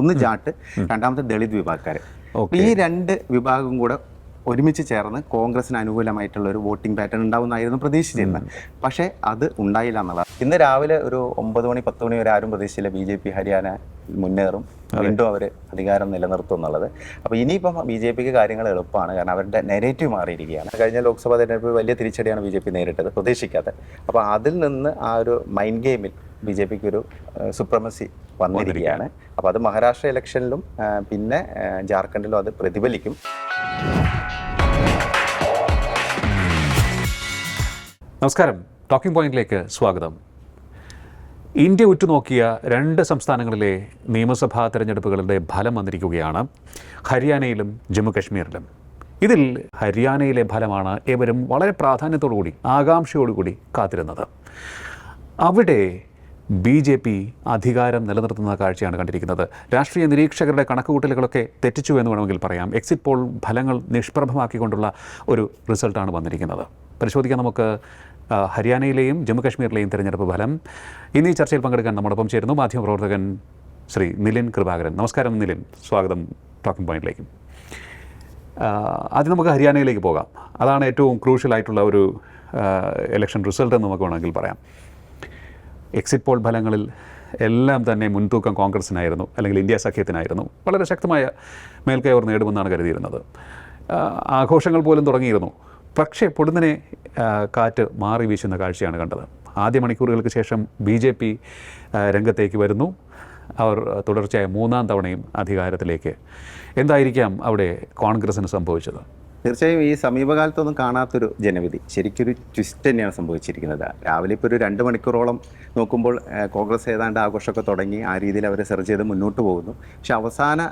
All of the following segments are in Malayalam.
ഒന്ന് ജാട്ട് രണ്ടാമത്തെ ദളിത് വിഭാഗക്കാർ. ഈ രണ്ട് വിഭാഗം കൂടെ ഒരുമിച്ച് ചേർന്ന് കോൺഗ്രസിന് അനുകൂലമായിട്ടുള്ള ഒരു വോട്ടിംഗ് പാറ്റേൺ ഉണ്ടാവുന്നതായിരുന്നു പ്രതീക്ഷിച്ചിരുന്നത്. പക്ഷേ അത് ഉണ്ടായില്ല എന്നുള്ളതാണ്. ഇന്ന് രാവിലെ ഒരു ഒമ്പത് മണി പത്ത് മണി വരെ ആരും പ്രതീക്ഷിച്ചില്ല ബി ജെ പി ഹരിയാന മുന്നേറും. വീണ്ടും അവർ അധികാരം നിലനിർത്തും എന്നുള്ളത്. അപ്പോൾ ഇനിയിപ്പം ബി ജെ പിക്ക് കാര്യങ്ങൾ എളുപ്പമാണ്. കാരണം അവരുടെ നെഗറ്റീവ് മാറിയിരിക്കുകയാണ്. കഴിഞ്ഞ ലോക്സഭാ തെരഞ്ഞെടുപ്പ് വലിയ തിരിച്ചടിയാണ് ബി ജെ പി നേരിട്ടത്. പ്രതീക്ഷിക്കാതെ അപ്പോൾ അതിൽ നിന്ന് ആ ഒരു മൈൻഡ് ഗെയിമിൽ ബി ജെ പിക്ക് ഒരു സുപ്രമസി വന്നിരിക്കുകയാണ്. അപ്പോൾ അത് മഹാരാഷ്ട്ര ഇലക്ഷനിലും പിന്നെ ജാർഖണ്ഡിലും അത് പ്രതിഫലിക്കും. നമസ്കാരം. ടോക്കിംഗ് പോയിന്റിലേക്ക് സ്വാഗതം. ഇന്ത്യ ഉറ്റുനോക്കിയ രണ്ട് സംസ്ഥാനങ്ങളിലെ നിയമസഭാ തെരഞ്ഞെടുപ്പുകളുടെ ഫലം വന്നിരിക്കുകയാണ്. ഹരിയാനയിലും ജമ്മു കശ്മീരിലും. ഇതിൽ ഹരിയാനയിലെ ഫലമാണ് ഏവരും വളരെ പ്രാധാന്യത്തോടുകൂടി ആകാംക്ഷയോടുകൂടി കാത്തിരുന്നത്. അവിടെ ബി ജെ പി അധികാരം നിലനിർത്തുന്ന കാഴ്ചയാണ് കണ്ടിരിക്കുന്നത്. രാഷ്ട്രീയ നിരീക്ഷകരുടെ കണക്കുകൂട്ടലുകളൊക്കെ തെറ്റിച്ചു എന്ന് വേണമെങ്കിൽ പറയാം. എക്സിറ്റ് പോൾ ഫലങ്ങൾ നിഷ്പ്രഭമാക്കിക്കൊണ്ടുള്ള ഒരു റിസൾട്ടാണ് വന്നിരിക്കുന്നത്. പരിശോധിക്കാം നമുക്ക് ഹരിയാനയിലെയും ജമ്മു കാശ്മീരിലെയും തിരഞ്ഞെടുപ്പ് ഫലം. ഇന്ന് ചർച്ചയിൽ പങ്കെടുക്കാൻ നമ്മോടൊപ്പം ചേരുന്നു മാധ്യമപ്രവർത്തകൻ ശ്രീ നിലിൻ കൃപാകരൻ. നമസ്കാരം നിലിൻ. സ്വാഗതം ടോക്കിംഗ് പോയിന്റിലേക്ക്. ആദ്യം നമുക്ക് ഹരിയാനയിലേക്ക് പോകാം. അതാണ് ഏറ്റവും ക്രൂഷ്യൽ ആയിട്ടുള്ള ഒരു ഇലക്ഷൻ റിസൾട്ട് എന്ന് നമുക്ക് വേണമെങ്കിൽ പറയാം. എക്സിറ്റ് പോൾ ഫലങ്ങളിൽ എല്ലാം തന്നെ മുൻതൂക്കം കോൺഗ്രസിനായിരുന്നു അല്ലെങ്കിൽ ഇന്ത്യ സഖ്യത്തിനായിരുന്നു. വളരെ ശക്തമായ മേൽക്കൈ അവർ നേടുമെന്നാണ് കരുതിയിരുന്നത്. ആഘോഷങ്ങൾ പോലും തുടങ്ങിയിരുന്നു. പക്ഷേ പൊടുന്നനെ കാറ്റ് മാറി വീശുന്ന കാഴ്ചയാണ് കണ്ടത്. ആദ്യ മണിക്കൂറുകൾക്ക് ശേഷം ബി ജെ പി രംഗത്തേക്ക് വരുന്നു. അവർ തുടർച്ചയായ മൂന്നാം തവണയും അധികാരത്തിലേക്ക്. എന്തായിരിക്കാം അവിടെ കോൺഗ്രസിന് സംഭവിച്ചത്? തീർച്ചയായും ഈ സമീപകാലത്തൊന്നും കാണാത്തൊരു ജനവിധി. ശരിക്കൊരു ട്വിസ്റ്റ് തന്നെയാണ് സംഭവിച്ചിരിക്കുന്നത്. രാവിലെ ഇപ്പോൾ ഒരു രണ്ട് മണിക്കൂറോളം നോക്കുമ്പോൾ കോൺഗ്രസ് ഏതാണ്ട് ആഘോഷമൊക്കെ തുടങ്ങി ആ രീതിയിൽ അവർ സെർച്ച് ചെയ്ത് മുന്നോട്ട് പോകുന്നു. പക്ഷെ അവസാന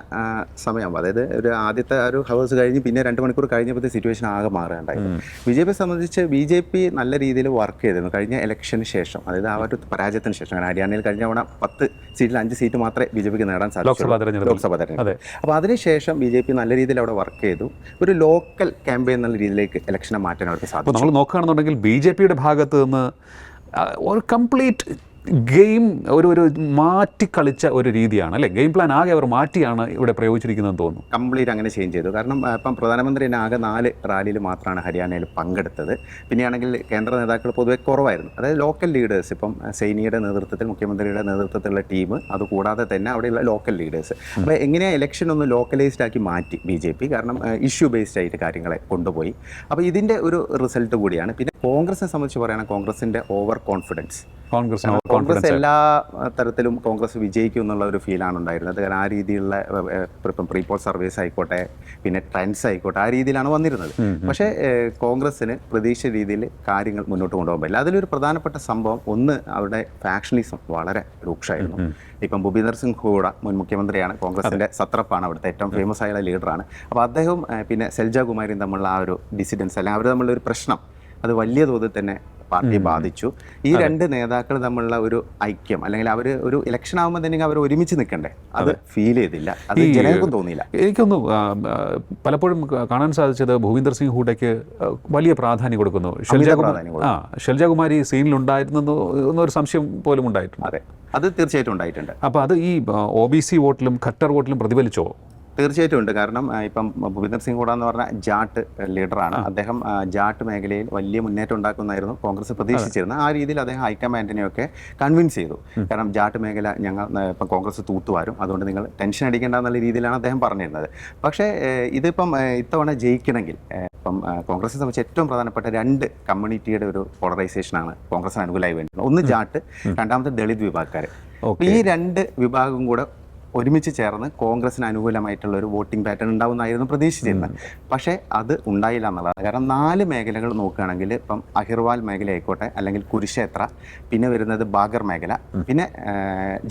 സമയം അതായത് ഒരു ആദ്യത്തെ ഒരു ഹവേഴ്സ് കഴിഞ്ഞ് പിന്നെ രണ്ട് മണിക്കൂർ കഴിഞ്ഞപ്പോഴത്തെ സിറ്റുവേഷൻ ആകെ മാറുകയുണ്ടായിരുന്നു ബി ജെ പി സംബന്ധിച്ച് ബി ജെ പി നല്ല രീതിയിൽ വർക്ക് ചെയ്തിരുന്നു. കഴിഞ്ഞ ഇലക്ഷന് ശേഷം അതായത് ആ ഒരു പരാജയത്തിന് ശേഷം. ഹരിയാനയിൽ കഴിഞ്ഞ തവണ പത്ത് സീറ്റിൽ അഞ്ച് സീറ്റ് മാത്രമേ ബി ജെ പിക്ക് നേടാൻ സാധിച്ചു. ലോക്സഭാ തെരഞ്ഞെടുപ്പ്. അപ്പോൾ അതിനുശേഷം ബി ജെ പി നല്ല രീതിയിൽ അവിടെ വർക്ക് ചെയ്തു. ഒരു ലോക്കൽ ക്യാമ്പയിൻ എന്നുള്ള രീതിയിലേക്ക് ഇലക്ഷനെ മാറ്റാൻ അവർക്ക് സാധിക്കും നമ്മൾ നോക്കുകയാണെന്നുണ്ടെങ്കിൽ ബി ജെ പിയുടെ ഭാഗത്ത് നിന്ന് ഒരു കംപ്ലീറ്റ് ഗെയിം ഒരു ഒരു മാറ്റി കളിച്ച ഒരു രീതിയാണ് അല്ലേ? ഗെയിം പ്ലാൻ ആകെ അവർ മാറ്റിയാണ് ഇവിടെ പ്രയോഗിച്ചിരിക്കുന്നതെന്ന് തോന്നുന്നു. കംപ്ലീറ്റ് അങ്ങനെ ചേഞ്ച് ചെയ്തു. കാരണം ഇപ്പം പ്രധാനമന്ത്രി തന്നെ ആകെ നാല് റാലിയിൽ മാത്രമാണ് ഹരിയാനയിൽ പങ്കെടുത്തത്. പിന്നെയാണെങ്കിൽ കേന്ദ്ര നേതാക്കൾ പൊതുവെ കുറവായിരുന്നു. അതായത് ലോക്കൽ ലീഡേഴ്സ് ഇപ്പം സൈനിയുടെ നേതൃത്വത്തിൽ മുഖ്യമന്ത്രിയുടെ നേതൃത്വത്തിലുള്ള ടീം അതുകൂടാതെ തന്നെ അവിടെയുള്ള ലോക്കൽ ലീഡേഴ്സ് അപ്പോൾ എങ്ങനെയാണ് ഇലക്ഷൻ ഒന്ന് ലോക്കലൈസ്ഡ് ആക്കി മാറ്റി ബി ജെ പി? കാരണം ഇഷ്യൂ ബേസ്ഡ് ആയിട്ട് കാര്യങ്ങളെ കൊണ്ടുപോയി. അപ്പോൾ ഇതിന്റെ ഒരു റിസൾട്ട് കൂടിയാണ്. പിന്നെ കോൺഗ്രസിനെ സംബന്ധിച്ച് പറയുകയാണെങ്കിൽ കോൺഗ്രസിന്റെ ഓവർ കോൺഫിഡൻസ് കോൺഗ്രസിന് കോൺഗ്രസ് എല്ലാ തരത്തിലും കോൺഗ്രസ് വിജയിക്കും എന്നുള്ള ഒരു ഫീലാണ് ഉണ്ടായിരുന്നത്. കാരണം ആ രീതിയിലുള്ള ഇപ്പം പ്രീപോൾ സർവീസ് ആയിക്കോട്ടെ പിന്നെ ട്രെൻഡ്സ് ആയിക്കോട്ടെ ആ രീതിയിലാണ് വന്നിരുന്നത്. പക്ഷേ കോൺഗ്രസിന് കോൺഗ്രസ്സിന് പ്രതീക്ഷ രീതിയിൽ കാര്യങ്ങൾ മുന്നോട്ട് കൊണ്ടുപോകാൻ പറ്റില്ല. അതിലൊരു പ്രധാനപ്പെട്ട സംഭവം ഒന്ന് അവിടെ ഫാക്ഷനിസം വളരെ രൂക്ഷമായിരുന്നു. ഇപ്പം ഭൂപീന്ദർ സിംഗ് ഹൂഡ മുൻ മുഖ്യമന്ത്രിയാണ് കോൺഗ്രസിന്റെ സത്രപ്പാണ് അവിടുത്തെ ഏറ്റവും ഫേമസ് ആയുള്ള ലീഡറാണ് അപ്പോൾ അദ്ദേഹവും പിന്നെ സെൽജ കുമാരിയും തമ്മിലുള്ള ആ ഒരു ഡിസിഡൻസ് അല്ലെങ്കിൽ അവർ തമ്മിലുള്ള ഒരു പ്രശ്നം അത് വലിയ തോതിൽ തന്നെ പാർട്ടിയെ ബാധിച്ചു. ഈ രണ്ട് നേതാക്കൾ തമ്മിലുള്ള ഒരു ഐക്യം അല്ലെങ്കിൽ അവർ ഒരു ഇലക്ഷൻ ആകുമ്പോൾ തന്നെ അവർ ഒരുമിച്ച് നിൽക്കണ്ടേ? അത് ഫീൽ ചെയ്തില്ല. അത് ജനങ്ങൾക്കും തോന്നിയില്ല. എനിക്കൊന്ന് പലപ്പോഴും കാണാൻ സാധിച്ചത് ഭൂവിന്ദർ സിംഗ് ഹൂഡയ്ക്ക് വലിയ പ്രാധാന്യം കൊടുക്കുന്നു. ആ ഷെൽജകുമാരി സീനിലുണ്ടായിരുന്നു എന്നൊരു സംശയം പോലും ഉണ്ടായിട്ടുണ്ട്. അതെ. അത് തീർച്ചയായിട്ടും ഉണ്ടായിട്ടുണ്ട്. അപ്പോൾ അത് ഈ ഒ ബി സി വോട്ടിലും ഖട്ടർ വോട്ടിലും പ്രതിഫലിച്ചോ? തീർച്ചയായിട്ടും ഉണ്ട്. കാരണം ഇപ്പം ഭൂപിന്ദർ സിംഗ് ഹൂഡ എന്ന് പറഞ്ഞ ജാട്ട് ലീഡറാണ്. അദ്ദേഹം ജാട്ട് മേഖലയിൽ വലിയ മുന്നേറ്റം ഉണ്ടാക്കുന്നതായിരുന്നു കോൺഗ്രസ് പ്രതീക്ഷിച്ചിരുന്നത്. ആ രീതിയിൽ അദ്ദേഹം ഹൈക്കമാൻഡിനെയൊക്കെ കൺവിൻസ് ചെയ്തു. കാരണം ജാട്ട് മേഖല ഞങ്ങൾ ഇപ്പം കോൺഗ്രസ് തൂത്തുവാരും. അതുകൊണ്ട് നിങ്ങൾ ടെൻഷൻ അടിക്കേണ്ട എന്നുള്ള രീതിയിലാണ് അദ്ദേഹം പറഞ്ഞിരുന്നത്. പക്ഷേ ഇതിപ്പം ഇത്തവണ ജയിക്കണമെങ്കിൽ ഇപ്പം കോൺഗ്രസിനെ സംബന്ധിച്ച് ഏറ്റവും പ്രധാനപ്പെട്ട രണ്ട് കമ്മ്യൂണിറ്റിയുടെ ഒരു പോളറൈസേഷനാണ് കോൺഗ്രസ് അനുകൂലമായി വേണ്ടത്. ഒന്ന് ജാട്ട് രണ്ടാമത്തെ ദളിത് വിഭാഗക്കാർ ഈ രണ്ട് വിഭാഗം കൂടെ ഒരുമിച്ച് ചേർന്ന് കോൺഗ്രസിന് അനുകൂലമായിട്ടുള്ള ഒരു വോട്ടിംഗ് പാറ്റേൺ ഉണ്ടാവുമെന്നായിരുന്നു പ്രതീക്ഷിച്ചിരുന്നത്. പക്ഷേ അത് ഉണ്ടായില്ല എന്നുള്ളതാണ്. കാരണം നാല് മേഖലകൾ നോക്കുകയാണെങ്കിൽ ഇപ്പം അഹിർവാൽ മേഖല ആയിക്കോട്ടെ അല്ലെങ്കിൽ കുരുക്ഷേത്ര പിന്നെ വരുന്നത് ബാഗർ മേഖല പിന്നെ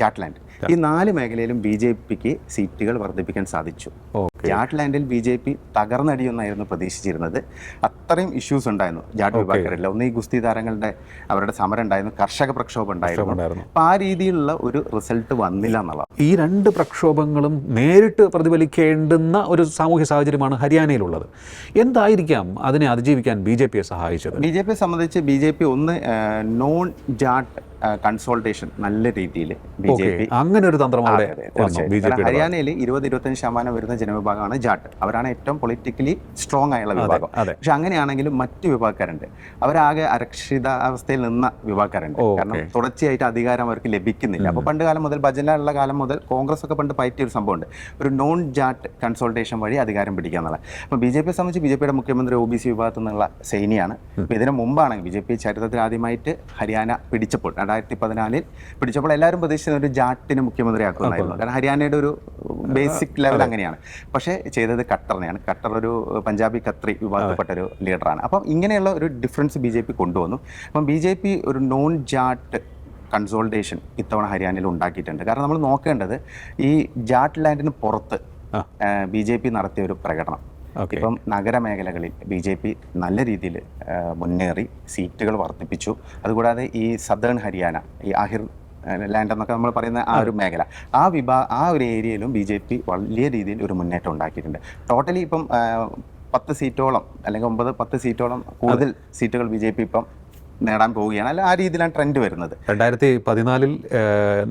ജാട്ട്ലാൻഡ് ഈ നാല് മേഖലയിലും ബി ജെ പിക്ക് സീറ്റുകൾ വർദ്ധിപ്പിക്കാൻ സാധിച്ചു. ജാട്ട്ലാൻഡിൽ ബി ജെ പി തകർന്നടിയെന്നായിരുന്നു പ്രതീക്ഷിച്ചിരുന്നത്. അത്രയും ഇഷ്യൂസ് ഉണ്ടായിരുന്നു. ജാട്ട് വിഭാഗക്കാരില്ല ഒന്ന് ഈ ഗുസ്തി താരങ്ങളുടെ അവരുടെ സമരം ഉണ്ടായിരുന്നു കർഷക പ്രക്ഷോഭം ഉണ്ടായിരുന്നു. അപ്പം ആ രീതിയിലുള്ള ഒരു റിസൾട്ട് വന്നില്ല എന്നുള്ളത് ഈ രണ്ട് പ്രക്ഷോഭങ്ങളും നേരിട്ട് പ്രതിഫലിക്കേണ്ടുന്ന ഒരു സാമൂഹ്യ സാഹചര്യമാണ് ഹരിയാനയിലുള്ളത്. എന്തായിരിക്കാം അതിനെ അതിജീവിക്കാൻ ബി ജെ പിയെ സഹായിച്ചത്? ബി ജെ പിയെ സംബന്ധിച്ച് ബി ജെ പി ഒന്ന് നോൺ ജാട്ട് കൺസോൾട്ടേഷൻ നല്ല രീതിയിൽ ബി ജെ പി അങ്ങനെ ഒരു തന്ത്രം ഹരിയാനയിൽ ഇരുപത് ഇരുപത്തഞ്ച് ശതമാനം വരുന്ന ജനവിഭാഗമാണ് ജാട്ട്. അവരാണ് ഏറ്റവും പൊളിറ്റിക്കലി സ്ട്രോങ് ആയുള്ള വിഭാഗം. പക്ഷെ അങ്ങനെയാണെങ്കിലും മറ്റു വിഭാഗക്കാരുണ്ട്. അവരാകെ അരക്ഷിതാവസ്ഥയിൽ നിന്ന വിഭാഗക്കാരുണ്ട്. കാരണം തുടർച്ചയായിട്ട് അധികാരം അവർക്ക് ലഭിക്കുന്നില്ല. അപ്പോൾ പണ്ട് കാലം മുതൽ ഭജനിലുള്ള കാലം മുതൽ കോൺഗ്രസ് ഒക്കെ പണ്ട് പയറ്റിയ ഒരു സംഭവമുണ്ട്. ഒരു നോൺ ജാട്ട് കൺസൾട്ടേഷൻ വഴി അധികാരം പിടിക്കുക എന്നുള്ളത് അപ്പോൾ ബി ജെ പിയെ സംബന്ധിച്ച് ബി ജെ പിയുടെ മുഖ്യമന്ത്രി ഒ ബി സി വിഭാഗത്തു നിന്നുള്ള സൈനിയാണ്. ഇതിനു ഇതിന് മുമ്പാണെങ്കിൽ ബി ജെ പി ചരിത്രത്തിൽ ആദ്യമായിട്ട് ഹരിയാന പിടിച്ചപ്പോൾ രണ്ടായിരത്തി പതിനാലിൽ പിടിച്ചപ്പോൾ എല്ലാവരും പ്രതീക്ഷിച്ചത് ഒരു ജാട്ടിന് മുഖ്യമന്ത്രിയാക്കുന്നതായിരുന്നു കാരണം ഹരിയാനയുടെ ഒരു ബേസിക് ലെവൽ അങ്ങനെയാണ്. പക്ഷേ ചെയ്തത് ഖട്ടറിനെയാണ് ഖട്ടർ ഒരു പഞ്ചാബി ഖത്രി വിഭാഗത്തിൽപ്പെട്ട ഒരു ലീഡറാണ് അപ്പം ഇങ്ങനെയുള്ള ഒരു ഡിഫറൻസ് ബി ജെ പി കൊണ്ടുവന്നു. അപ്പം ബി ജെ പി ഒരു നോൺ ജാട്ട് കൺസോൾട്ടേഷൻ ഇത്തവണ ഹരിയാനയിൽ ഉണ്ടാക്കിയിട്ടുണ്ട്. കാരണം നമ്മൾ നോക്കേണ്ടത് ഈ ജാട്ട് ലാൻഡിന് പുറത്ത്. ബി ജെ പി നടത്തിയ ഒരു പ്രകടനം. ഇപ്പം നഗരമേഖലകളിൽ ബി ജെ പി നല്ല രീതിയിൽ മുന്നേറി സീറ്റുകൾ വർദ്ധിപ്പിച്ചു. അതുകൂടാതെ ഈ സദേൺ ഹരിയാന ഈ ആഹിർ ലാൻഡ് എന്നൊക്കെ നമ്മൾ പറയുന്ന ആ ഒരു മേഖല ആ വിഭാ ആ ഒരു ഏരിയയിലും ബി ജെ പി വലിയ രീതിയിൽ ഒരു മുന്നേറ്റം ഉണ്ടാക്കിയിട്ടുണ്ട്. ടോട്ടലി ഇപ്പം പത്ത് സീറ്റോളം അല്ലെങ്കിൽ ഒമ്പത് പത്ത് സീറ്റോളം കൂടുതൽ സീറ്റുകൾ ബി ജെ പി ഇപ്പം നേടാൻ പോവുകയാണ്. അല്ല ആ രീതിയിലാണ് ട്രെൻഡ് വരുന്നത്. രണ്ടായിരത്തി പതിനാലിൽ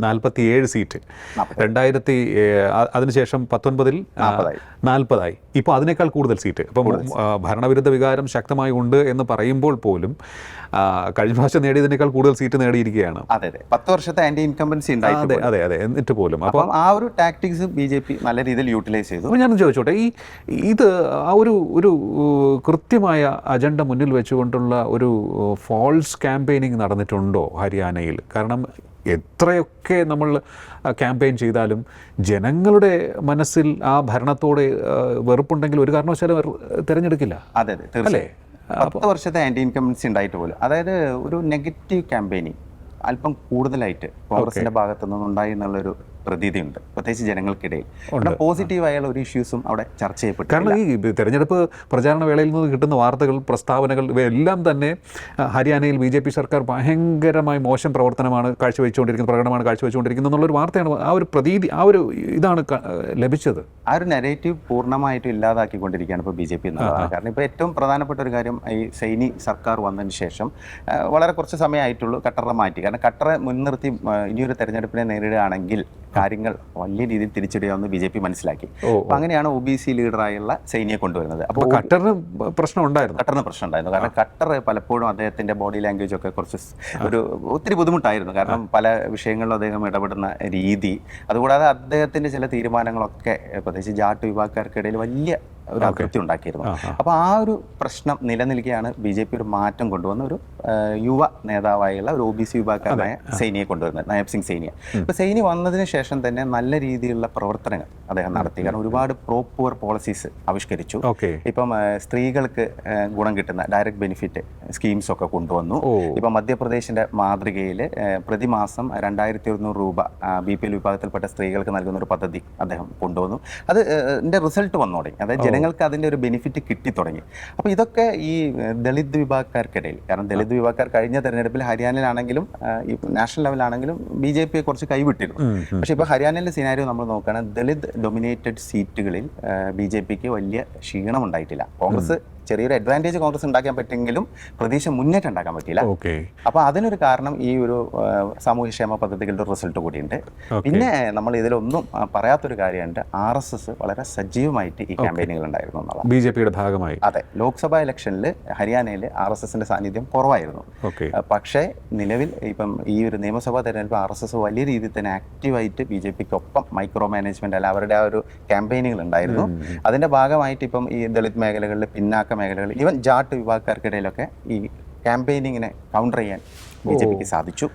നാൽപ്പത്തി ഏഴ് സീറ്റ് രണ്ടായിരത്തി അതിനുശേഷം പത്തൊൻപതിൽ നാൽപ്പതായി. ഇപ്പോൾ അതിനേക്കാൾ കൂടുതൽ സീറ്റ് അപ്പം ഭരണവിരുദ്ധ വികാരം ശക്തമായി ഉണ്ട് എന്ന് പറയുമ്പോൾ പോലും കഴിഞ്ഞ പ്രാവശ്യം നേടിയതിനേക്കാൾ കൂടുതൽ സീറ്റ് നേടിയിരിക്കുകയാണ്. അതെ അതെ. പത്ത് വർഷത്തെ ആന്റി ഇൻകംബൻസി അതെ അതെ അതെ. എന്നിട്ട് പോലും. അപ്പം ആ ഒരു ടാക്ടിക്സ് ബി ജെ പി നല്ല രീതിയിൽ യൂട്ടിലൈസ് ചെയ്തു. അപ്പോൾ ഞാനൊന്ന് ചോദിച്ചോട്ടെ ഈ ഇത് ആ ഒരു ഒരു കൃത്യമായ അജണ്ട മുന്നിൽ വെച്ചുകൊണ്ടുള്ള ഒരു ഫോൾസ് ക്യാമ്പയിനിങ് നടന്നിട്ടുണ്ടോ ഹരിയാനയിൽ? കാരണം എത്രയൊക്കെ നമ്മൾ ക്യാമ്പയിൻ ചെയ്താലും ജനങ്ങളുടെ മനസ്സിൽ ആ ഭരണത്തോട് വെറുപ്പുണ്ടെങ്കിൽ ഒരു കാരണവശാലും തിരഞ്ഞെടുക്കില്ല. അതെ അതെ അല്ലേ? പത്ത് വർഷത്തെ ആന്റി ഇൻകംബൻസി ഉണ്ടായിട്ട് പോലും. അതായത് ഒരു നെഗറ്റീവ് ക്യാമ്പയിനിങ് അല്പം കൂടുതലായിട്ട് കോൺഗ്രസിന്റെ ഭാഗത്തു നിന്നുണ്ടായി എന്നുള്ളൊരു പ്രതീതിയുണ്ട്. പ്രത്യേകിച്ച് ജനങ്ങൾക്കിടയിൽ. പോസിറ്റീവ് ആയുള്ള ഒരു ഇഷ്യൂസും അവിടെ ചർച്ച ചെയ്യപ്പെട്ടു. കാരണം ഈ തെരഞ്ഞെടുപ്പ് പ്രചാരണ വേളയിൽ നിന്ന് കിട്ടുന്ന വാർത്തകൾ പ്രസ്താവനകൾ ഇവയെല്ലാം തന്നെ ഹരിയാനയിൽ ബി ജെ പി സർക്കാർ ഭയങ്കരമായി മോശം പ്രവർത്തനമാണ് കാഴ്ചവെച്ചുകൊണ്ടിരിക്കുന്നത് പ്രകടനമാണ് കാഴ്ചവെച്ചുകൊണ്ടിരിക്കുന്നത് എന്നുള്ളൊരു വാർത്തയാണ് ആ ഒരു പ്രതീതി ആ ഒരു ഇതാണ് ലഭിച്ചത്. ആ ഒരു നെഗറ്റീവ് പൂർണമായിട്ടും ഇല്ലാതാക്കിക്കൊണ്ടിരിക്കുകയാണ് ഇപ്പോൾ ബി ജെ പി എന്നുള്ളതാണ്. കാരണം ഇപ്പോൾ ഏറ്റവും പ്രധാനപ്പെട്ട ഒരു കാര്യം ഈ സൈനി സർക്കാർ വന്നതിന് ശേഷം വളരെ കുറച്ച് സമയമായിട്ടുള്ളൂ ഖട്ടറെ മാറ്റി. കാരണം ഖട്ടറെ മുൻനിർത്തി ഇനിയൊരു തെരഞ്ഞെടുപ്പിനെ നേരിടുകയാണെങ്കിൽ കാര്യങ്ങൾ വലിയ രീതിയിൽ തിരിച്ചടിയാവുമെന്ന് ബി ജെ പി മനസ്സിലാക്കി. അപ്പൊ അങ്ങനെയാണ് ഒ ബി സി ലീഡറായുള്ള സൈനിയെ കൊണ്ടുവരുന്നത്. അപ്പോൾ കട്ടറിന് ഖട്ടറിന് പ്രശ്നം ഉണ്ടായിരുന്നു? ഖട്ടറിന് പ്രശ്നം ഉണ്ടായിരുന്നു. കാരണം കട്ടർ പലപ്പോഴും അദ്ദേഹത്തിന്റെ ബോഡി ലാംഗ്വേജ് ഒക്കെ കുറച്ച് ഒരു ഒത്തിരി ബുദ്ധിമുട്ടായിരുന്നു. കാരണം പല വിഷയങ്ങളിലും അദ്ദേഹം ഇടപെടുന്ന രീതി. അതുകൂടാതെ അദ്ദേഹത്തിന്റെ ചില തീരുമാനങ്ങളൊക്കെ പ്രത്യേകിച്ച് ജാട്ട് വിഭാഗക്കാർക്കിടയിൽ വലിയ ഒരു അതൃപ്തി ഉണ്ടാക്കിയിരുന്നു. അപ്പോൾ ആ ഒരു പ്രശ്നം നിലനിൽക്കുകയാണ് ബി ജെ പി ഒരു മാറ്റം കൊണ്ടുവന്ന ഒരു യുവ നേതാവായുള്ള ഒരു ഒ ബി സി വിഭാഗക്കാരനായ സൈനിയെ കൊണ്ടുവരുന്നത് നായബ് സിംഗ് സൈനിയ. അപ്പോൾ സൈനി വന്നതിന് ശേഷം തന്നെ നല്ല രീതിയിലുള്ള പ്രവർത്തനങ്ങൾ അദ്ദേഹം നടത്തി. കാരണം ഒരുപാട് പ്രോ പുവർ പോളിസീസ് ആവിഷ്കരിച്ചു. ഇപ്പം സ്ത്രീകൾക്ക് ഗുണം കിട്ടുന്ന ഡയറക്റ്റ് ബെനിഫിറ്റ് സ്കീംസ് ഒക്കെ കൊണ്ടുവന്നു. ഇപ്പം മധ്യപ്രദേശിന്റെ മാതൃകയിൽ പ്രതിമാസം രണ്ടായിരത്തി ഒരുന്നൂറ് രൂപ ബി പി എൽ വിഭാഗത്തിൽപ്പെട്ട സ്ത്രീകൾക്ക് നൽകുന്ന ഒരു പദ്ധതി അദ്ദേഹം കൊണ്ടുവന്നു. അത് റിസൾട്ട് വന്നു തുടങ്ങി അതായത് ജനങ്ങൾക്ക് അതിന്റെ ഒരു ബെനിഫിറ്റ് കിട്ടി തുടങ്ങി. അപ്പോൾ ഇതൊക്കെ ഈ ദളിത് വിഭാഗക്കാർക്കിടയിൽ കാരണം ദളിത് വിഭാഗക്കാർ കഴിഞ്ഞ തെരഞ്ഞെടുപ്പിൽ ഹരിയാനയിലാണെങ്കിലും ഈ നാഷണൽ ലെവലാണെങ്കിലും ബി ജെ പിയെ കുറച്ച് കൈവിട്ടിരുന്നു. പക്ഷേ ഇപ്പോൾ ഹരിയാനയിലെ സിനാരിയോ നമ്മൾ നോക്കുകയാണെങ്കിൽ ദളിത് ഡൊമിനേറ്റഡ് സീറ്റുകളിൽ ബി ജെ പിക്ക് വലിയ ക്ഷീണമുണ്ടായിട്ടില്ല. കോൺഗ്രസ് ചെറിയൊരു അഡ്വാന്റേജ് കോൺഗ്രസ് ഉണ്ടാക്കാൻ പറ്റുമെങ്കിലും പ്രതീക്ഷ മുന്നേറ്റം ഉണ്ടാക്കാൻ പറ്റിയില്ല. ഓക്കെ അപ്പോൾ അതിനൊരു കാരണം ഈ ഒരു സാമൂഹ്യക്ഷേമ പദ്ധതികളുടെ റിസൾട്ട് കൂടിയുണ്ട്. പിന്നെ നമ്മൾ ഇതിലൊന്നും പറയാത്തൊരു കാര്യമുണ്ട്. ആർ എസ് എസ് വളരെ സജീവമായിട്ട് ഈ ക്യാമ്പയിനുകൾ ഉണ്ടായിരുന്നു എന്നുള്ളതാണ്. ബി ജെ പിയുടെ ഭാഗമായി. അതെ. ലോക്സഭാ ഇലക്ഷനിൽ ഹരിയാനയിൽ ആർ എസ് എസിന്റെ സാന്നിധ്യം കുറവായിരുന്നു. പക്ഷേ നിലവിൽ ഇപ്പം ഈ ഒരു നിയമസഭാ തെരഞ്ഞെടുപ്പ് ആർ എസ് എസ് വലിയ രീതിയിൽ തന്നെ ആക്റ്റീവായിട്ട് ബി ജെ പിക്ക് ഒപ്പം മൈക്രോ മാനേജ്മെന്റ് അല്ല അവരുടെ ആ ഒരു ക്യാമ്പയിനുകൾ ഉണ്ടായിരുന്നു. അതിന്റെ ഭാഗമായിട്ട് ഇപ്പം ഈ ദളിത് മേഖലകളിൽ പിന്നാക്ക മേഖലകളിൽ ഈവൻ ജാട്ട് വിഭാഗക്കാർക്കിടയിലൊക്കെ ഈ ക്യാമ്പയിനിങ്ങിനെ കൗണ്ടർ ചെയ്യാൻ ബി ജെ പിക്ക് സാധിച്ചു.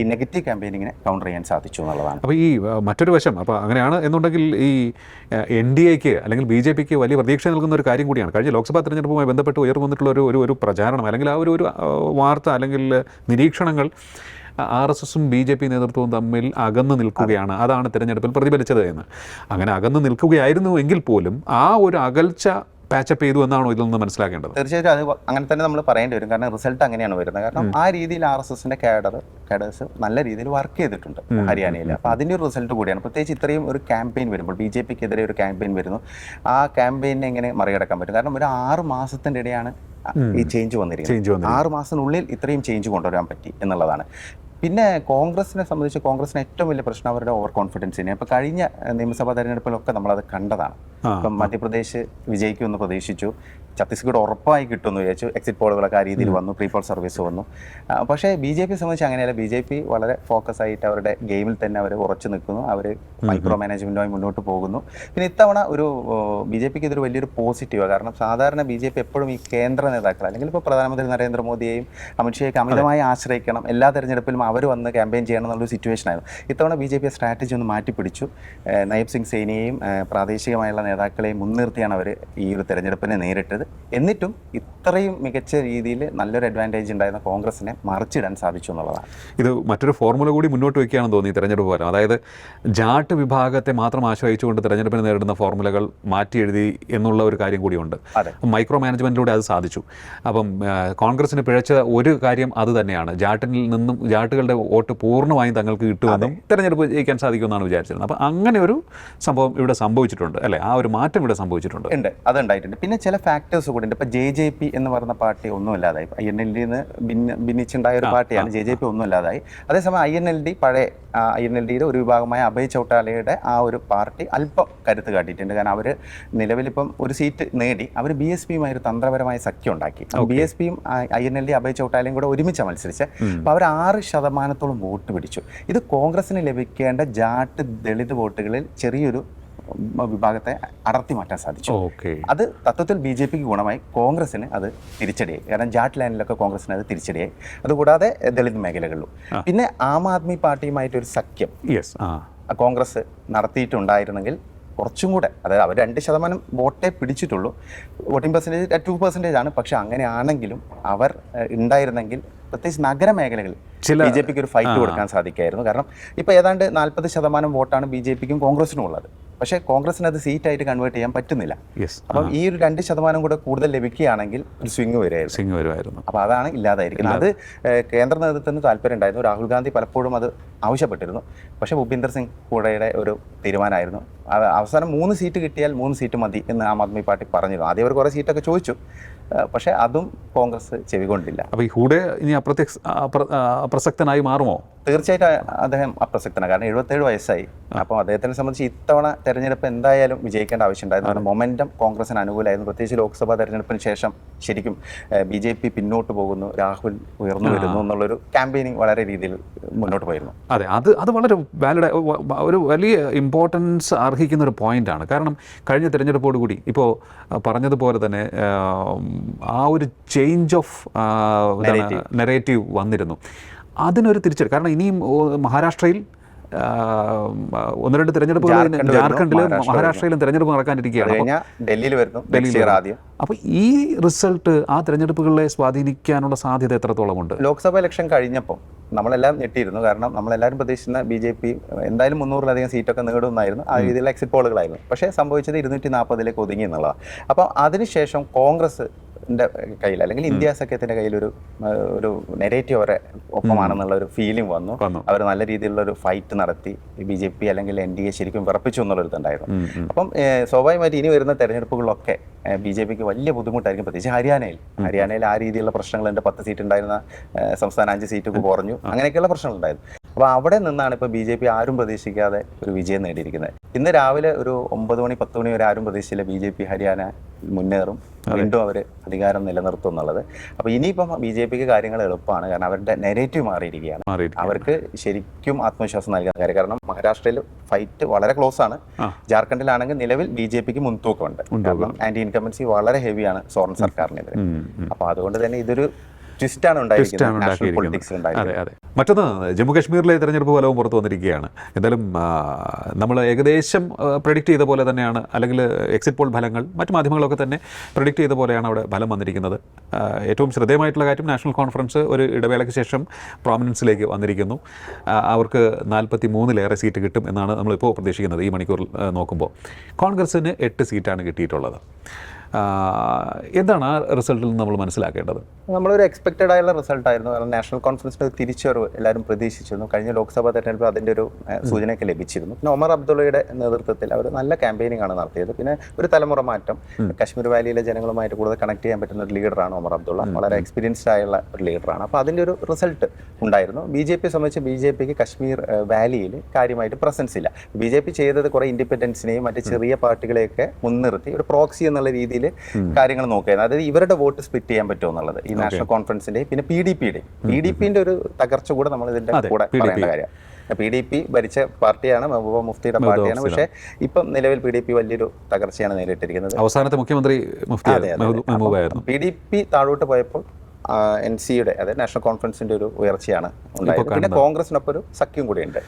ഈ നെഗറ്റീവ് ക്യാമ്പയിനിങ്ങിനെ കൗണ്ടർ ചെയ്യാൻ സാധിച്ചു എന്നുള്ളതാണ്. അപ്പോൾ ഈ മറ്റൊരു വശം അപ്പോൾ അങ്ങനെയാണ് എന്നുണ്ടെങ്കിൽ ഈ എൻ ഡി എക്ക് അല്ലെങ്കിൽ ബി ജെ പിക്ക് വലിയ പ്രതീക്ഷ നൽകുന്ന ഒരു കാര്യം കൂടിയാണ്. കഴിഞ്ഞ ലോക്സഭാ തെരഞ്ഞെടുപ്പുമായി ബന്ധപ്പെട്ട് ഉയർന്നു വന്നിട്ടുള്ള ഒരു ഒരു ഒരു പ്രചാരണം അല്ലെങ്കിൽ ആ ഒരു ഒരു വാർത്ത അല്ലെങ്കിൽ നിരീക്ഷണങ്ങൾ ആർ എസ് എസും ബി ജെ പി നേതൃത്വവും തമ്മിൽ അകന്നു നിൽക്കുകയാണ്. അതാണ് തിരഞ്ഞെടുപ്പിൽ പ്രതിഫലിച്ചത് എന്ന്. അങ്ങനെ അകന്നു നിൽക്കുകയായിരുന്നു എങ്കിൽ പോലും ആ ഒരു അകൽച്ച പാച്ചപ്പ് ചെയ്തു എന്നാണോ ഇതിൽ നിന്ന് മനസ്സിലാക്കേണ്ടത്? തീർച്ചയായിട്ടും അത് അങ്ങനെ തന്നെ നമ്മൾ പറയേണ്ടി വരും. കാരണം റിസൾട്ട് അങ്ങനെയാണ് വരുന്നത്. കാരണം ആ രീതിയിൽ ആർ എസ് എസിന്റെ കേഡർ കേഡേഴ്സ് നല്ല രീതിയിൽ വർക്ക് ചെയ്തിട്ടുണ്ട് ഹരിയാനയിൽ. അപ്പോൾ അതിന്റെ ഒരു റിസൾട്ട് കൂടിയാണ്. പ്രത്യേകിച്ച് ഇത്രയും ഒരു ക്യാമ്പയിൻ വരുമ്പോൾ ബി ജെ പിക്കെതിരെ ഒരു ക്യാമ്പയിൻ വരുന്നു. ആ ക്യാമ്പയിനെ എങ്ങനെ മറികടക്കാൻ പറ്റും? കാരണം ഒരു ആറ് മാസത്തിന്റെ ഇടയാണ് ഈ ചേഞ്ച് വന്നിരിക്കുന്നത്. ആറ് മാസത്തിനുള്ളിൽ ഇത്രയും ചേഞ്ച് കൊണ്ടുവരാൻ പറ്റി എന്നുള്ളതാണ്. പിന്നെ കോൺഗ്രസിനെ സംബന്ധിച്ച് കോൺഗ്രസിന് ഏറ്റവും വലിയ പ്രശ്നം അവരുടെ ഓവർ കോൺഫിഡൻസിനെ അപ്പോൾ കഴിഞ്ഞ നിയമസഭാ തെരഞ്ഞെടുപ്പിലൊക്കെ അത് കണ്ടതാണ്. ഇപ്പം മധ്യപ്രദേശ് വിജയിക്കുമെന്ന് പ്രതീക്ഷിച്ചു. ഛത്തീസ്ഗഡ് ഉറപ്പായി കിട്ടുമെന്ന് വിചാരിച്ചു. എക്സിറ്റ് പോളുകളൊക്കെ ആ രീതിയിൽ വന്നു പ്രീ പോൾ സർവീസ് വന്നു പക്ഷേ ബി ജെ പി സംബന്ധിച്ച് അങ്ങനെയല്ല. ബി ജെ പി വളരെ ഫോക്കസ് ആയിട്ട് അവരുടെ ഗെയിമിൽ തന്നെ അവർ ഉറച്ചു നിൽക്കുന്നു. അവർ മൈക്രോ മാനേജ്മെന്റുമായി മുന്നോട്ട് പോകുന്നു. പിന്നെ ഇത്തവണ ഒരു ബി ജെ പിക്ക് ഇതൊരു വലിയൊരു പോസിറ്റീവാണ് കാരണം സാധാരണ ബി ജെ പി എപ്പോഴും ഈ കേന്ദ്ര നേതാക്കൾ അല്ലെങ്കിൽ ഇപ്പോൾ പ്രധാനമന്ത്രി നരേന്ദ്രമോദിയെയും അമിത്ഷായൊക്കെ അമിതമായി ആശ്രയിക്കണം. എല്ലാ തെരഞ്ഞെടുപ്പിലും അവർ വന്ന് ക്യാമ്പയിൻ ചെയ്യണം എന്നുള്ളൊരു സിറ്റുവേഷൻ ആയിരുന്നു. ഇത്തവണ ബി ജെ പി സ്ട്രാറ്റജി ഒന്ന് മാറ്റിപ്പിടിച്ചു. നയബ് സിംഗ് സൈനിയെയും പ്രാദേശികമായുള്ള നേതാക്കളെയും മുൻനിർത്തിയാണ് അവർ ഈ ഒരു തെരഞ്ഞെടുപ്പിനെ നേരിട്ടത്. എന്നിട്ടും ഇത്രയും മികച്ച രീതിയിൽ നല്ലൊരു അഡ്വാന്റേജ് ഉണ്ടായിരുന്ന കോൺഗ്രസിനെ മറിച്ചിടാൻ സാധിച്ചു എന്നുള്ളതാണ്. ഇത് മറ്റൊരു ഫോർമുല കൂടി മുന്നോട്ട് വയ്ക്കുകയാണെന്ന് തോന്നി തെരഞ്ഞെടുപ്പ് ഫലം. അതായത് ജാട്ട് വിഭാഗത്തെ മാത്രം ആശ്രയിച്ചുകൊണ്ട് തെരഞ്ഞെടുപ്പിന് നേരിടുന്ന ഫോർമുലകൾ മാറ്റി എഴുതി എന്നുള്ള ഒരു കാര്യം കൂടിയുണ്ട്. മൈക്രോ മാനേജ്മെന്റിലൂടെ അത് സാധിച്ചു. അപ്പം കോൺഗ്രസിന് പിഴച്ച ഒരു കാര്യം അത് തന്നെയാണ്. ജാട്ടിൽ നിന്നും ജാട്ടുകളുടെ വോട്ട് പൂർണമായും തങ്ങൾക്ക് കിട്ടുമെന്നും തെരഞ്ഞെടുപ്പ് ജയിക്കാൻ സാധിക്കുമെന്നാണ് വിചാരിച്ചിരുന്നത്. അപ്പം അങ്ങനെ ഒരു സംഭവം ഇവിടെ സംഭവിച്ചിട്ടുണ്ട് അല്ലേ? ആ ഒരു മാറ്റം ഇവിടെ സംഭവിച്ചിട്ടുണ്ട്. ഉണ്ട്. അതുണ്ടായിട്ടുണ്ട്. പിന്നെ ചില ഫാക്ടേഴ്സ് കൂടി ഉണ്ട്. ഇപ്പൊ ജെ ജെ പി എന്ന് പറയുന്ന പാർട്ടി ഒന്നും ഇല്ലാതായി. ഐ എൻ എൽ ഡി നിന്ന് ഭിന്ന ഭിന്നിച്ചുണ്ടായ ഒരു പാർട്ടിയാണ് ജെ ജെ പി ഒന്നും ഇല്ലാതായി. അതേസമയം ഐ എൻ എൽ ഡി പഴയ ഐ എൻ എൽ ഡിയുടെ ഒരു വിഭാഗമായ അഭയ് ചൗട്ടാലയുടെ ആ ഒരു പാർട്ടി അല്പം കരുത്ത് കാട്ടിയിട്ടുണ്ട്. കാരണം അവർ നിലവിലിപ്പം ഒരു സീറ്റ് നേടി അവർ ബി എസ് പിയുമായി ഒരു തന്ത്രപരമായ സഖ്യം ഉണ്ടാക്കി. ബി എസ് പിയും I N L D Abhay ചൗട്ടാലയും കൂടെ ഒരുമിച്ച് മത്സരിച്ച് അപ്പോൾ അവർ ആറ് ശതമാനത്തോളം വോട്ട് പിടിച്ചു. ഇത് കോൺഗ്രസിന് ലഭിക്കേണ്ട ജാട്ട് ദളിത് വോട്ടുകളിൽ ചെറിയൊരു വിഭാഗത്തെ അടർത്തി മാറ്റാൻ സാധിച്ചു. ഓക്കെ. അത് തത്വത്തിൽ ബി ജെ പിക്ക് ഗുണമായി. കോൺഗ്രസിന് അത് തിരിച്ചടിയായി. കാരണം ജാട്ട് ലൈനിലൊക്കെ കോൺഗ്രസിന് അത് തിരിച്ചടിയായി. അതുകൂടാതെ ദളിത് മേഖലകളിലും. പിന്നെ ആം ആദ്മി പാർട്ടിയുമായിട്ടൊരു സഖ്യം. കോൺഗ്രസ് നടത്തിയിട്ടുണ്ടായിരുന്നെങ്കിൽ കുറച്ചും കൂടെ അതായത് അവർ രണ്ട് ശതമാനം വോട്ടേ പിടിച്ചിട്ടുള്ളൂ. വോട്ടിംഗ് പെർസെന്റേജ് ടു പെർസെന്റേജ് ആണ്. പക്ഷെ അങ്ങനെയാണെങ്കിലും അവർ ഉണ്ടായിരുന്നെങ്കിൽ പ്രത്യേകിച്ച് നഗരമേഖലകളിൽ ചില- ബി ജെ പിക്ക് ഒരു ഫൈറ്റ് കൊടുക്കാൻ സാധിക്കായിരുന്നു. കാരണം ഇപ്പോൾ ഏതാണ്ട് നാൽപ്പത് ശതമാനം വോട്ടാണ് ബി ജെ പിക്കും കോൺഗ്രസിനും ഉള്ളത്. പക്ഷേ കോൺഗ്രസിന് അത് സീറ്റായിട്ട് കൺവേർട്ട് ചെയ്യാൻ പറ്റുന്നില്ല. അപ്പം ഈ ഒരു രണ്ട് ശതമാനം കൂടെ കൂടുതൽ ലഭിക്കുകയാണെങ്കിൽ ഒരു സ്വിങ് വരുമായിരുന്നു സ്വിങ് വരുമായിരുന്നു. അപ്പോൾ അതാണ് ഇല്ലാതായിരിക്കുന്നത്. അത് കേന്ദ്ര നേതൃത്വത്തിന് താല്പര്യം ഉണ്ടായിരുന്നു. രാഹുൽ ഗാന്ധി പലപ്പോഴും അത് ആവശ്യപ്പെട്ടിരുന്നു. പക്ഷേ ഭൂപീന്ദർ സിംഗ് കൂടെയുടെ ഒരു തീരുമാനമായിരുന്നു. അവസാനം മൂന്ന് സീറ്റ് കിട്ടിയാൽ മൂന്ന് സീറ്റ് മതി എന്ന് ആം ആദ്മി പാർട്ടി പറഞ്ഞിരുന്നു. ആദ്യം അവർ കുറേ സീറ്റൊക്കെ ചോദിച്ചു. പക്ഷേ അതും കോൺഗ്രസ് ചെവികൊണ്ടില്ല. അപ്പോൾ ഈ ഹൂഡെ ഇനി അപ്രത്യക്ഷ അപ്ര- അപ്രസക്തനായി മാറുമോ? തീർച്ചയായിട്ടും അദ്ദേഹം അപ്രസക്തനാണ്. കാരണം എഴുപത്തേഴ് വയസ്സായി. അപ്പോൾ അദ്ദേഹത്തിനെ സംബന്ധിച്ച് ഇത്തവണ തെരഞ്ഞെടുപ്പ് എന്തായാലും വിജയിക്കേണ്ട ആവശ്യമുണ്ടായിരുന്നു. കാരണം മൊമെന്റം കോൺഗ്രസിന് അനുകൂലമായിരുന്നു. പ്രത്യേകിച്ച് ലോക്സഭാ തെരഞ്ഞെടുപ്പിന് ശേഷം ശരിക്കും ബി ജെ പി പിന്നോട്ട് പോകുന്നു. രാഹുൽ ഉയർന്നു വരുന്നു എന്നുള്ളൊരു ക്യാമ്പയിനിങ് വളരെ രീതിയിൽ മുന്നോട്ട് പോയിരുന്നു. അതെ. അത് അത് വളരെ വാലിഡ് ഒരു വലിയ ഇമ്പോർട്ടൻസ് അർഹിക്കുന്ന ഒരു പോയിന്റാണ് കാരണം കഴിഞ്ഞ തെരഞ്ഞെടുപ്പോടുകൂടി ഇപ്പോൾ പറഞ്ഞതുപോലെ തന്നെ ആ, ഒരു ചേഞ്ച് ഓഫ് നെറേറ്റീവ് വന്നിരുന്നു. അതിനൊരു തിരിച്ചടി കാരണം ഇനിയും മഹാരാഷ്ട്രയിൽ ഒന്ന് രണ്ട് തിരഞ്ഞെടുപ്പുകൾ ജാർഖണ്ഡ് ജാർഖണ്ഡിലും മഹാരാഷ്ട്രയിലും തിരഞ്ഞെടുപ്പ് നടക്കാനിരിക്കുകയാണ്. ഡൽഹിയിൽ വരുന്നു ആദ്യം. അപ്പോൾ ഈ റിസൾട്ട് ആ തിരഞ്ഞെടുപ്പുകളെ സ്വാധീനിക്കാനുള്ള സാധ്യത എത്രത്തോളമുണ്ട്? ലോക്സഭ ഇലക്ഷൻ കഴിഞ്ഞപ്പോൾ നമ്മളെല്ലാം ഞെട്ടിയിരുന്നു. കാരണം നമ്മളെല്ലാവരും പ്രതീക്ഷിക്കുന്ന ബി ജെ പി എന്തായാലും മുന്നൂറിലധികം സീറ്റൊക്കെ നേടുമെന്നായിരുന്നു. ആ രീതിയിലുള്ള എക്സിറ്റ് പോളുകളായിരുന്നു പക്ഷേ സംഭവിച്ചത് ഇരുന്നൂറ്റി നാൽപ്പതിലേക്ക് ഒതുങ്ങി എന്നുള്ളതാണ്. അപ്പം അതിനുശേഷം കോൺഗ്രസ് കയ്യിൽ അല്ലെങ്കിൽ ഇന്ത്യ സഖ്യത്തിന്റെ കയ്യിൽ ഒരു ഒരു നെഗറ്റീവ് അവരെ ഒപ്പമാണെന്നുള്ള ഒരു ഫീലിംഗ് വന്നു. അവർ നല്ല രീതിയിലുള്ള ഒരു ഫൈറ്റ് നടത്തി. ബി ജെ പി അല്ലെങ്കിൽ എൻ ഡി എ ശരിക്കും വിറപ്പിച്ചു എന്നുള്ളൊരു ഇതുണ്ടായിരുന്നു. ഉം, ഉം. അപ്പം സ്വാഭാവികമായിട്ട് ഇനി വരുന്ന തെരഞ്ഞെടുപ്പുകളിലൊക്കെ ബി ജെ പിക്ക് വലിയ ബുദ്ധിമുട്ടായിരിക്കും. പ്രത്യേകിച്ച് ഹരിയാനയിൽ. ഹരിയാനയിൽ ആ രീതിയിലുള്ള പ്രശ്നങ്ങൾ എന്റെ പത്ത് സീറ്റ് ഉണ്ടായിരുന്ന സംസ്ഥാന അഞ്ച് സീറ്റ് കുറഞ്ഞു. അങ്ങനെയൊക്കെയുള്ള പ്രശ്നങ്ങളുണ്ടായിരുന്നു. അപ്പോൾ അവിടെ നിന്നാണ് ഇപ്പോൾ ബി ജെ പി ആരും പ്രതീക്ഷിക്കാതെ ഒരു വിജയം നേടിയിരിക്കുന്നത്. ഇന്ന് രാവിലെ ഒരു ഒമ്പത് മണി പത്ത് മണി വരെ ആരും പ്രതീക്ഷിച്ചില്ല ബി ജെ പി ഹരിയാന മുന്നേറും വീണ്ടും അവർ അധികാരം നിലനിർത്തും എന്നുള്ളത്. അപ്പോൾ ഇനിയിപ്പം ബി ജെ പിക്ക് കാര്യങ്ങൾ എളുപ്പമാണ്. കാരണം അവരുടെ നെഗറ്റീവ് മാറിയിരിക്കുകയാണ്. അവർക്ക് ശരിക്കും ആത്മവിശ്വാസം നൽകാൻ കാര്യം. കാരണം മഹാരാഷ്ട്രയിൽ ഫൈറ്റ് വളരെ ക്ലോസ് ആണ്. ജാർഖണ്ഡിലാണെങ്കിൽ നിലവിൽ ബി ജെ പിക്ക് മുൻതൂക്കമുണ്ട് കാരണം ആന്റി ഇൻകമൻസി വളരെ ഹെവിയാണ് സോറൻ സർക്കാരിനെതിരെ. ഉം, ഉം. അപ്പൊ അതുകൊണ്ട് തന്നെ ഇതൊരു ട്വിസ്റ്റാണ് ഉണ്ടായിരിക്കുന്നത്. അതെ അതെ. മറ്റൊന്ന് ജമ്മു കാശ്മീരിലെ തെരഞ്ഞെടുപ്പ് ഫലവും പുറത്തു വന്നിരിക്കുകയാണ്. എന്തായാലും നമ്മൾ ഏകദേശം പ്രഡിക്റ്റ് ചെയ്ത പോലെ തന്നെയാണ് അല്ലെങ്കിൽ എക്സിറ്റ് പോൾ ഫലങ്ങൾ മറ്റു മാധ്യമങ്ങളൊക്കെ തന്നെ പ്രഡിക്റ്റ് ചെയ്ത പോലെയാണ് അവിടെ ഫലം വന്നിരിക്കുന്നത്. ഏറ്റവും ശ്രദ്ധേയമായിട്ടുള്ള കാര്യം നാഷണൽ കോൺഫറൻസ് ഒരു ഇടവേളയ്ക്ക് ശേഷം പ്രോമിനൻസിലേക്ക് വന്നിരിക്കുന്നു. അവർക്ക് നാൽപ്പത്തി മൂന്നിലേറെ സീറ്റ് കിട്ടും എന്നാണ് നമ്മളിപ്പോൾ പ്രതീക്ഷിക്കുന്നത് ഈ മണിക്കൂറിൽ നോക്കുമ്പോൾ. കോൺഗ്രസ്സിന് എട്ട് സീറ്റാണ് കിട്ടിയിട്ടുള്ളത്. എന്താണ് ആ റിസൾട്ടിൽ നിന്ന് നമ്മൾ മനസ്സിലാക്കേണ്ടത്? നമ്മളൊരു എക്സ്പെക്റ്റഡ് ആയുള്ള റിസൾട്ട് ആയിരുന്നു. കാരണം നാഷണൽ കോൺഫറൻസിന്റെ ഒരു തിരിച്ചുവരവ് എല്ലാവരും പ്രതീക്ഷിച്ചിരുന്നു. കഴിഞ്ഞ ലോക്സഭാ തെരഞ്ഞെടുപ്പ് അതിന്റെ ഒരു സൂചനയൊക്കെ ലഭിച്ചിരുന്നു. പിന്നെ ഒമർ അബ്ദുള്ളയുടെ നേതൃത്വത്തിൽ അവർ നല്ല ക്യാമ്പയിനിങ് ആണ് നടത്തിയത്. പിന്നെ ഒരു തലമുറ മാറ്റം. കശ്മീർ വാലിയിലെ ജനങ്ങളുമായിട്ട് കൂടുതൽ കണക്ട് ചെയ്യാൻ പറ്റുന്ന ഒരു ലീഡറാണ് ഒമർ അബ്ദുള്ള. വളരെ എക്സ്പീരിയൻസ്ഡ് ആയുള്ള ഒരു ലീഡറാണ് അപ്പോൾ അതിന്റെ ഒരു റിസൾട്ട് ഉണ്ടായിരുന്നു. ബി ജെ പിയെ സംബന്ധിച്ച് ബി ജെ പിക്ക് കശ്മീർ വാലിയിൽ കാര്യമായിട്ട് പ്രസൻസ് ഇല്ല. ബി ജെ പി ചെയ്തത് കുറേ ഇൻഡിപെൻഡൻസിനെയും മറ്റ് ചെറിയ പാർട്ടികളെയൊക്കെ മുൻനിർത്തി ഒരു പ്രോക്സി എന്നുള്ള രീതിയിൽ കാര്യങ്ങൾ നോക്കുകയായിരുന്നു. അതായത് ഇവരുടെ വോട്ട് സ്പ്ലിറ്റ് ചെയ്യാൻ പറ്റുമോ എന്നുള്ളത് ഈ നാഷണൽ കോൺഫറൻസിന്റെയും പിന്നെ പി ഡി പിയുടെ പി ഡി പിന്റെ ഒരു തകർച്ച കൂടെ നമ്മൾ ഇതിന്റെ കൂടെ. പറയേണ്ട കാര്യം. പി ഡി പി ഭരിച്ച പാർട്ടിയാണ് മെഹബൂബ മുഫ്തിയുടെ പാർട്ടിയാണ്. പക്ഷേ ഇപ്പം നിലവിൽ പി ഡി പി വലിയൊരു തകർച്ചയാണ് നേരിട്ടിരിക്കുന്നത്. അവസാനത്തെ മുഖ്യമന്ത്രി മുഫ്തി പി ഡി പി താഴോട്ട് പോയപ്പോൾ എൻ സിയുടെ അതായത് നാഷണൽ കോൺഫറൻസിന്റെ ഒരു ഉയർച്ചയാണ് ഉണ്ടായത്. പിന്നെ കോൺഗ്രസിനൊപ്പം ഒരു സഖ്യം കൂടിയുണ്ട്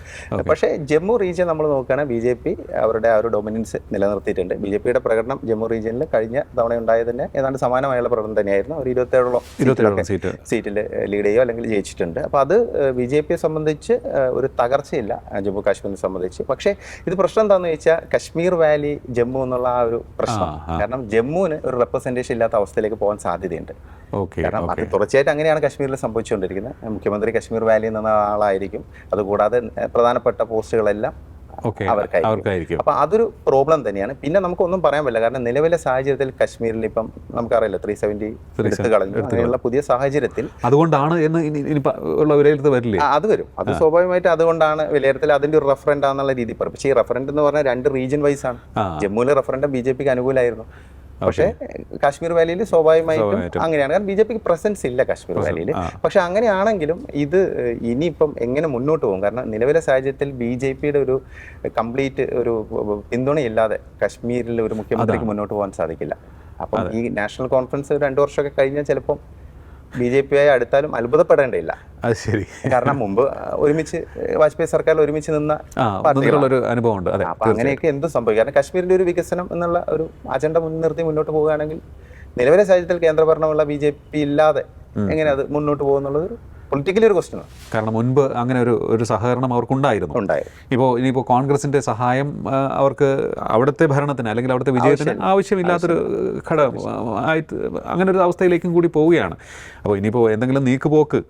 പക്ഷേ ജമ്മു റീജിയൻ നമ്മൾ നോക്കുകയാണെങ്കിൽ ബി ജെ പി അവരുടെ ആ ഒരു ഡൊമിനൻസ് നിലനിർത്തിയിട്ടുണ്ട്. ബി ജെ പിയുടെ പ്രകടനം ജമ്മു റീജിയനിൽ കഴിഞ്ഞ തവണ ഉണ്ടായതിന് ഏതാണ്ട് സമാനമായുള്ള പ്രകടനം തന്നെയായിരുന്നു. ഒരു ഇരുപത്തേഴോളം ഇരുപത്തേഴോളം സീറ്റ്. സീറ്റിൽ ലീഡ് ചെയ്യുകയോ അല്ലെങ്കിൽ ജയിച്ചിട്ടുണ്ട്. അപ്പോൾ അത് ബി ജെ പിയെ സംബന്ധിച്ച് ഒരു തകർച്ചയില്ല ജമ്മു കാശ്മീരിനെ സംബന്ധിച്ച്. പക്ഷേ ഇത് പ്രശ്നം എന്താണെന്ന് വെച്ചാൽ കശ്മീർ വാലി ജമ്മു എന്നുള്ള ആ ഒരു പ്രശ്നം. കാരണം ജമ്മുവിന് ഒരു റെപ്രസെന്റേഷൻ ഇല്ലാത്ത അവസ്ഥയിലേക്ക് പോകാൻ സാധ്യതയുണ്ട്. കാരണം അത് തുടർച്ചയായിട്ട് അങ്ങനെയാണ് കാശ്മീരിൽ സംഭവിച്ചുകൊണ്ടിരിക്കുന്നത്. മുഖ്യമന്ത്രി കാശ്മീർ വാലിയിൽ നിന്ന ആളായിരിക്കും. അതുകൂടാതെ പ്രധാനപ്പെട്ട പോസ്റ്റുകളെല്ലാം അവർക്കായിരിക്കും. അപ്പൊ അതൊരു പ്രോബ്ലം തന്നെയാണ്. പിന്നെ നമുക്കൊന്നും പറയാൻ പറ്റില്ല. കാരണം നിലവിലെ സാഹചര്യത്തിൽ കശ്മീരിൽ ഇപ്പം നമുക്കറിയില്ല ത്രീ സെവന്റി എടുത്തു കളഞ്ഞു. അങ്ങനെയുള്ള പുതിയ സാഹചര്യത്തിൽ അതുകൊണ്ടാണ് എന്ന് ഉള്ള വിലയിരുത്തൽ വരില്ലേ? അത് വരും. അത് സ്വാഭാവികമായിട്ട് അതുകൊണ്ടാണ് വിലയിരുത്തൽ. അതിന്റെ ഒരു റഫറൻഡ് ആണെന്നുള്ള രീതി പറയും. പക്ഷേ ഈ റഫറൻഡ് എന്ന് പറഞ്ഞാൽ രണ്ട് റീജിയൻ വൈസ് ആണ്. ജമ്മുവിലെ റഫറൻഡ് ബി ജെ പിക്ക് അനുകൂലമായിരുന്നു. പക്ഷേ കാശ്മീർ വാലിയിൽ സ്വാഭാവികമായിട്ടും. അങ്ങനെയാണ്. കാരണം ബി ജെ പിക്ക് പ്രസൻസ് ഇല്ല കാശ്മീർ വാലിയിൽ. പക്ഷെ അങ്ങനെയാണെങ്കിലും ഇത് ഇനിയിപ്പം എങ്ങനെ മുന്നോട്ട് പോകും? കാരണം നിലവിലെ സാഹചര്യത്തിൽ ബി ജെ പിയുടെ ഒരു കംപ്ലീറ്റ് ഒരു പിന്തുണയില്ലാതെ കാശ്മീരിൽ ഒരു മുഖ്യമന്ത്രിക്ക് മുന്നോട്ട് പോകാൻ സാധിക്കില്ല. അപ്പം ഈ നാഷണൽ കോൺഫറൻസ് രണ്ടു വർഷമൊക്കെ കഴിഞ്ഞാൽ ചിലപ്പം ബി ജെ പി ആയി അടുത്താലും അത്ഭുതപ്പെടേണ്ടയില്ല. അത് ശരി. കാരണം മുമ്പ് ഒരുമിച്ച് വാജ്പേയി സർക്കാരിൽ ഒരുമിച്ച് നിന്ന പാർട്ടികളൊരു ഒരു അനുഭവമുണ്ട്. അതെ അപ്പൊ അങ്ങനെയൊക്കെ എന്തും സംഭവിക്കും? കാരണം കാശ്മീരിന്റെ ഒരു വികസനം എന്നുള്ള ഒരു അജണ്ട മുൻനിർത്തി മുന്നോട്ട് പോവുകയാണെങ്കിൽ നിലവിലെ സാഹചര്യത്തിൽ കേന്ദ്രഭരണമുള്ള ബി ജെ പി ഇല്ലാതെ എങ്ങനെ അത് മുന്നോട്ട് പോകുന്നുള്ളത് പൊളിറ്റിക്കലി ഒരു ക്വസ്റ്റ്യൻ കാരണം മുൻപ് അങ്ങനെ ഒരു ഒരു സഹകരണം അവർക്കുണ്ടായിരുന്നു. ഇപ്പോൾ ഇനിയിപ്പോൾ കോൺഗ്രസിന്റെ സഹായം അവർക്ക് അവിടുത്തെ ഭരണത്തിന് അല്ലെങ്കിൽ അവിടുത്തെ വിജയത്തിന് ആവശ്യമില്ലാത്തൊരു ഘടകം ആയിട്ട് അങ്ങനെ ഒരു അവസ്ഥയിലേക്കും കൂടി പോവുകയാണ്. അപ്പോൾ ഇനിയിപ്പോൾ എന്തെങ്കിലും നീക്കുപോക്ക്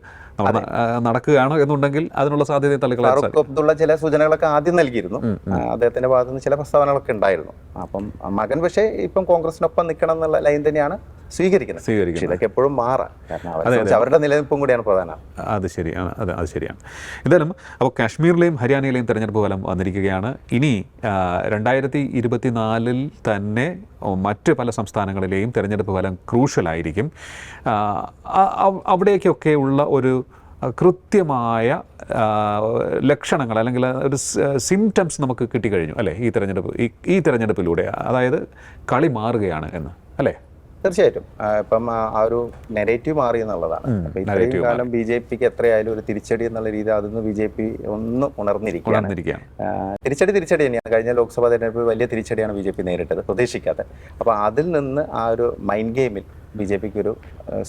നടക്കുകയാണ് എന്നുണ്ടെങ്കിൽ അതിനുള്ള സാധ്യത ഫാറൂഖ് അബ്ദുള്ള ചില സൂചനകളൊക്കെ ആദ്യം നൽകിയിരുന്നു. അദ്ദേഹത്തിന്റെ ഭാഗത്തു നിന്ന് ചില പ്രസ്താവനകളൊക്കെ ഉണ്ടായിരുന്നു. അപ്പം മകൻ പക്ഷേ ഇപ്പം കോൺഗ്രസിനൊപ്പം നിൽക്കണം എന്നുള്ള ലൈൻ തന്നെയാണ് സ്വീകരിക്കുന്നത്. സ്വീകരിക്കുന്നത്. ഇതൊക്കെ എപ്പോഴും മാറാം. കാരണം അവരുടെ നിലനിൽപ്പും കൂടിയാണ് പ്രധാനം. അത് ശരിയാണ്. അതെ അത് ശരിയാണ്. എന്തായാലും അപ്പോൾ കാശ്മീരിലെയും ഹരിയാനയിലെയും തെരഞ്ഞെടുപ്പ് ഫലം വന്നിരിക്കുകയാണ്. ഇനി രണ്ടായിരത്തി ഇരുപത്തിനാലിൽ തന്നെ മറ്റ് പല സംസ്ഥാനങ്ങളിലെയും തെരഞ്ഞെടുപ്പ് ഫലം ക്രൂഷ്യലായിരിക്കും. അവിടേക്കൊക്കെ ഉള്ള ഒരു കൃത്യമായ ലക്ഷണങ്ങൾ അല്ലെങ്കിൽ ഒരു സിംറ്റംസ് നമുക്ക് കിട്ടിക്കഴിഞ്ഞു അല്ലേ? ഈ തിരഞ്ഞെടുപ്പ് ഈ ഈ തിരഞ്ഞെടുപ്പിലൂടെ അതായത് കളി മാറുകയാണ് എന്ന് അല്ലേ? തീർച്ചയായിട്ടും. ഇപ്പം ആ ഒരു നെഗറ്റീവ് മാറി എന്നുള്ളതാണ്. അപ്പൊ ഇത്രയും കാലം ബി ജെ പിക്ക് എത്രയായാലും ഒരു തിരിച്ചടി എന്നുള്ള രീതി അതൊന്ന് ബി ജെ പി ഒന്ന് ഉണർന്നിരിക്കുകയാണ്. തിരിച്ചടി തിരിച്ചടി തന്നെയാണ്. കഴിഞ്ഞ ലോക്സഭാ തെരഞ്ഞെടുപ്പ് വലിയ തിരിച്ചടിയാണ് ബി ജെ പി നേരിട്ടത് പ്രതീക്ഷിക്കാതെ അപ്പൊ അതിൽ നിന്ന് ആ ഒരു മൈൻഡ് ഗെയിമിൽ ബി ജെ പിക്ക് ഒരു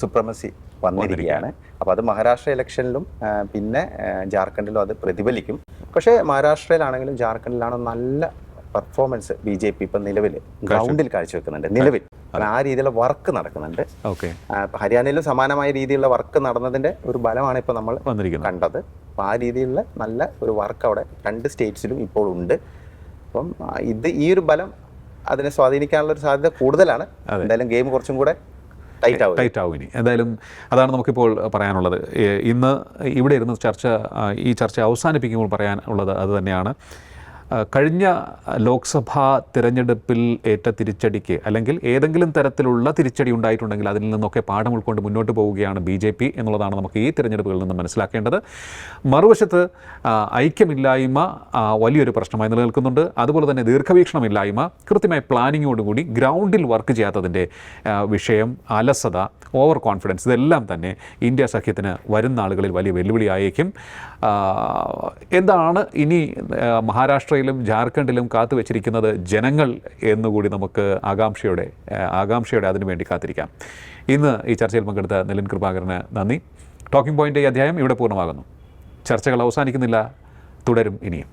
സുപ്രമസി വന്നിരിക്കുകയാണ്. അപ്പോൾ അത് മഹാരാഷ്ട്ര ഇലക്ഷനിലും പിന്നെ ജാർഖണ്ഡിലും അത് പ്രതിഫലിക്കും. പക്ഷേ മഹാരാഷ്ട്രയിലാണെങ്കിലും ജാർഖണ്ഡിലാണോ നല്ല പെർഫോമൻസ് ബി ജെ പി ഇപ്പം നിലവിൽ ഗ്രൗണ്ടിൽ കാഴ്ചവെക്കുന്നുണ്ട്. നിലവിൽ. ആ രീതിയിലുള്ള വർക്ക് നടക്കുന്നുണ്ട്. ഓക്കെ. ഹരിയാനയിലും സമാനമായ രീതിയിലുള്ള വർക്ക് നടന്നതിന്റെ ഒരു ബലമാണ് ഇപ്പോൾ നമ്മൾ വന്നിരിക്കുന്നത്. കണ്ടത്. അപ്പോൾ ആ രീതിയിലുള്ള നല്ല ഒരു വർക്ക് അവിടെ രണ്ട് സ്റ്റേറ്റ്സിലും ഇപ്പോൾ ഉണ്ട്. അപ്പം ഇത് ഈ ഒരു ബലം അതിനെ സ്വാധീനിക്കാനുള്ള ഒരു സാധ്യത കൂടുതലാണ്. എന്തായാലും ഗെയിം കുറച്ചും കൂടെ ടൈറ്റ് ആവും. ഇനി. എന്തായാലും അതാണ് നമുക്കിപ്പോൾ പറയാനുള്ളത്. ഇന്ന് ഇവിടെ ഇരുന്ന് ചർച്ച ഈ ചർച്ച അവസാനിപ്പിക്കുമ്പോൾ പറയാനുള്ളത് അത് തന്നെയാണ്. കഴിഞ്ഞ ലോക്സഭാ തിരഞ്ഞെടുപ്പിൽ ഏറ്റ തിരിച്ചടിക്ക് അല്ലെങ്കിൽ ഏതെങ്കിലും തരത്തിലുള്ള തിരിച്ചടി ഉണ്ടായിട്ടുണ്ടെങ്കിൽ അതിൽ നിന്നൊക്കെ പാഠം ഉൾക്കൊണ്ട് മുന്നോട്ട് പോവുകയാണ് ബി ജെ പി എന്നുള്ളതാണ് നമുക്ക് ഈ തിരഞ്ഞെടുപ്പുകളിൽ നിന്ന് മനസ്സിലാക്കേണ്ടത്. മറുവശത്ത് ഐക്യമില്ലായ്മ വലിയൊരു പ്രശ്നമായി നിലനിൽക്കുന്നുണ്ട്. അതുപോലെ തന്നെ ദീർഘവീക്ഷണമില്ലായ്മ കൃത്യമായ പ്ലാനിങ്ങോടുകൂടി ഗ്രൗണ്ടിൽ വർക്ക് ചെയ്യാത്തതിന്റെ വിഷയം അലസത ഓവർ കോൺഫിഡൻസ് ഇതെല്ലാം തന്നെ ഇന്ത്യ സഖ്യത്തിന് വരുന്ന ആളുകളിൽ വലിയ വെല്ലുവിളിയായേക്കും. എന്താണ് ഇനി ആ, മഹാരാഷ്ട്രയിലും ജാർഖണ്ഡിലും കാത്തു വെച്ചിരിക്കുന്നത് ജനങ്ങൾ എന്നുകൂടി നമുക്ക് ആകാംക്ഷയോടെ ആകാംക്ഷയോടെ അതിനുവേണ്ടി കാത്തിരിക്കാം. ഇന്ന് ഈ ചർച്ചയിൽ പങ്കെടുത്ത നിലൻ കൃപാകരന് നന്ദി. ടോക്കിംഗ് പോയിന്റ് ഈ അധ്യായം ഇവിടെ പൂർണമാകുന്നു. ചർച്ചകൾ അവസാനിക്കുന്നില്ല. തുടരും ഇനിയും.